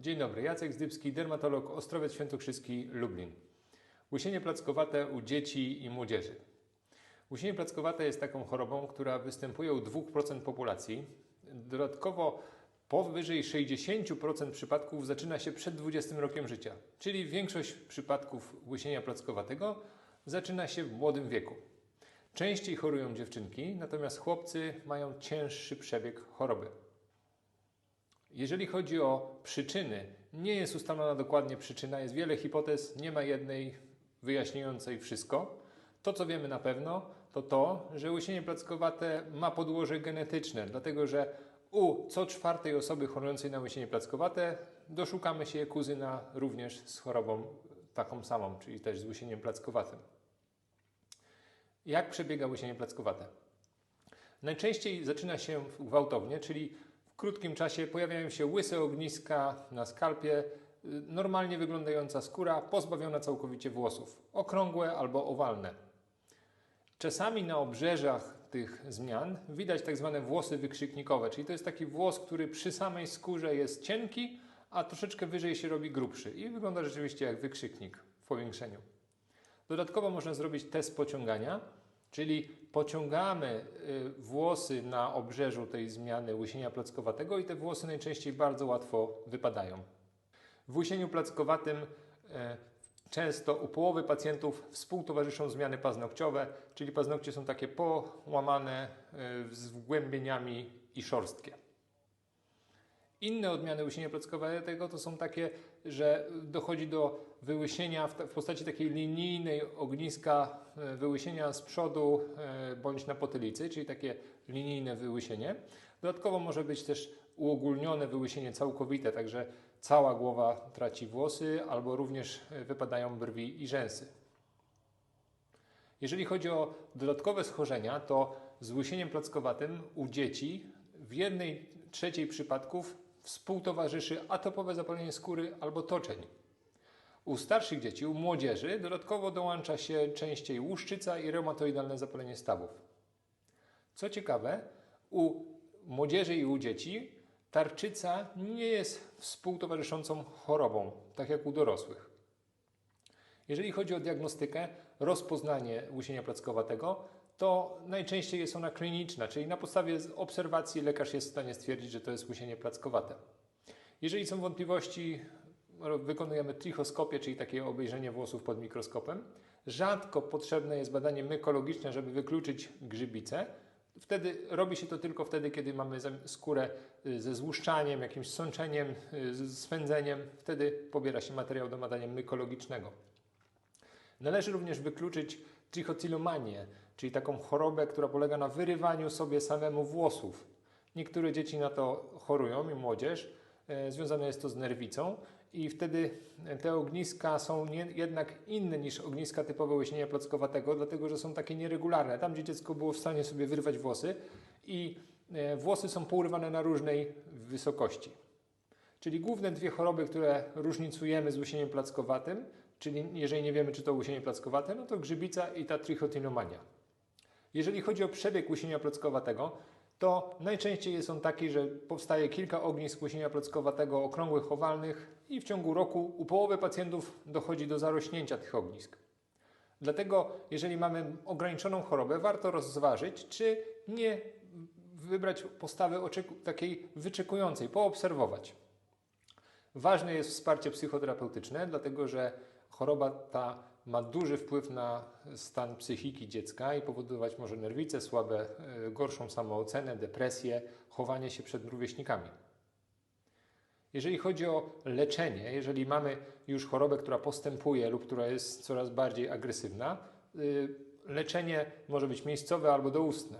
Dzień dobry, Jacek Zdybski, dermatolog Ostrowiec Świętokrzyski, Lublin. Łysienie plackowate u dzieci i młodzieży. Łysienie plackowate jest taką chorobą, która występuje u 2% populacji. Dodatkowo powyżej 60% przypadków zaczyna się przed 20 rokiem życia, czyli większość przypadków łysienia plackowatego zaczyna się w młodym wieku. Częściej chorują dziewczynki, natomiast chłopcy mają cięższy przebieg choroby. Jeżeli chodzi o przyczyny, nie jest ustalona dokładnie przyczyna, jest wiele hipotez, nie ma jednej wyjaśniającej wszystko. To, co wiemy na pewno, to to, że łysienie plackowate ma podłoże genetyczne, dlatego że u co czwartej osoby chorującej na łysienie plackowate doszukamy się kuzyna również z chorobą taką samą, czyli też z łysieniem plackowatym. Jak przebiega łysienie plackowate? Najczęściej zaczyna się gwałtownie, czyli krótkim czasie pojawiają się łyse ogniska na skalpie, y, normalnie wyglądająca skóra, pozbawiona całkowicie włosów, okrągłe albo owalne. Czasami na obrzeżach tych zmian widać tak zwane włosy wykrzyknikowe, czyli to jest taki włos, który przy samej skórze jest cienki, a troszeczkę wyżej się robi grubszy i wygląda rzeczywiście jak wykrzyknik w powiększeniu. Dodatkowo można zrobić test pociągania, czyli pociągamy y, włosy na obrzeżu tej zmiany łysienia plackowatego i te włosy najczęściej bardzo łatwo wypadają. W łysieniu plackowatym e, często u połowy pacjentów współtowarzyszą zmiany paznokciowe, czyli paznokcie są takie połamane e, z wgłębieniami i szorstkie. Inne odmiany łysienia plackowatego to są takie, że dochodzi do wyłysienia w, ta- w postaci takiej linijnej ogniska, e, wyłysienia z przodu e, bądź na potylicy, czyli takie linijne wyłysienie. Dodatkowo może być też uogólnione wyłysienie całkowite, także cała głowa traci włosy albo również e, wypadają brwi i rzęsy. Jeżeli chodzi o dodatkowe schorzenia, to z łysieniem plackowatym u dzieci w jednej trzeciej przypadków współtowarzyszy atopowe zapalenie skóry albo toczeń. U starszych dzieci, u młodzieży dodatkowo dołącza się częściej łuszczyca i reumatoidalne zapalenie stawów. Co ciekawe, u młodzieży i u dzieci tarczyca nie jest współtowarzyszącą chorobą, tak jak u dorosłych. Jeżeli chodzi o diagnostykę, rozpoznanie łysienia plackowatego, to najczęściej jest ona kliniczna, czyli na podstawie obserwacji lekarz jest w stanie stwierdzić, że to jest łysienie plackowate. Jeżeli są wątpliwości, wykonujemy trichoskopię, czyli takie obejrzenie włosów pod mikroskopem. Rzadko potrzebne jest badanie mykologiczne, żeby wykluczyć grzybice. Wtedy robi się to tylko wtedy, kiedy mamy skórę y, ze złuszczaniem, jakimś sączeniem, y, swędzeniem. Wtedy pobiera się materiał do badania mykologicznego. Należy również wykluczyć trichotillomanię, czyli taką chorobę, która polega na wyrywaniu sobie samemu włosów. Niektóre dzieci na to chorują i młodzież. E, Związane jest to z nerwicą i wtedy te ogniska są nie, jednak inne niż ogniska typowe łysienia plackowatego, dlatego że są takie nieregularne. Tam, gdzie dziecko było w stanie sobie wyrwać włosy i e, włosy są pourywane na różnej wysokości. Czyli główne dwie choroby, które różnicujemy z łysieniem plackowatym, czyli jeżeli nie wiemy, czy to łysienie plackowate, no to grzybica i ta trichotinomania. Jeżeli chodzi o przebieg łysienia plackowatego, to najczęściej jest on taki, że powstaje kilka ognisk łysienia plackowatego okrągłych, owalnych i w ciągu roku u połowy pacjentów dochodzi do zarośnięcia tych ognisk. Dlatego, jeżeli mamy ograniczoną chorobę, warto rozważyć, czy nie wybrać postawy takiej wyczekującej, poobserwować. Ważne jest wsparcie psychoterapeutyczne, dlatego że choroba ta ma duży wpływ na stan psychiki dziecka i powodować może nerwice słabe, e, gorszą samoocenę, depresję, chowanie się przed rówieśnikami. Jeżeli chodzi o leczenie, jeżeli mamy już chorobę, która postępuje lub która jest coraz bardziej agresywna, y, leczenie może być miejscowe albo doustne.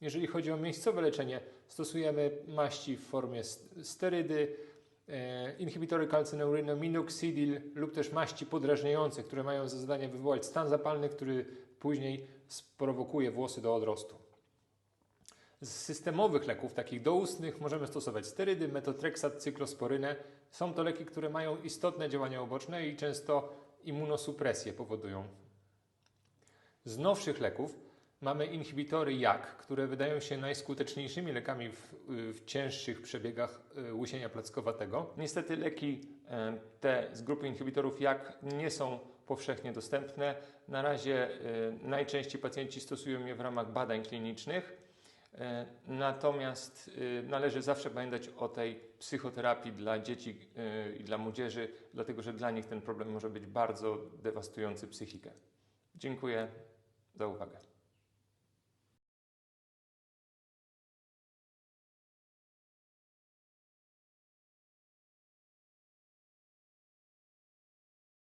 Jeżeli chodzi o miejscowe leczenie, stosujemy maści w formie st- sterydy, inhibitory kalcyneuryny, minoxidil lub też maści podrażniające, które mają za zadanie wywołać stan zapalny, który później sprowokuje włosy do odrostu. Z systemowych leków, takich doustnych, możemy stosować sterydy, metotreksat, cyklosporynę. Są to leki, które mają istotne działania uboczne i często immunosupresję powodują. Z nowszych leków Mamy inhibitory JAK, które wydają się najskuteczniejszymi lekami w, w cięższych przebiegach y, łysienia plackowatego. Niestety leki e, te z grupy inhibitorów JAK nie są powszechnie dostępne. Na razie y, najczęściej pacjenci stosują je w ramach badań klinicznych. E, Natomiast należy zawsze pamiętać o tej psychoterapii dla dzieci i dla młodzieży, dlatego że dla nich ten problem może być bardzo dewastujący psychikę. Dziękuję za uwagę.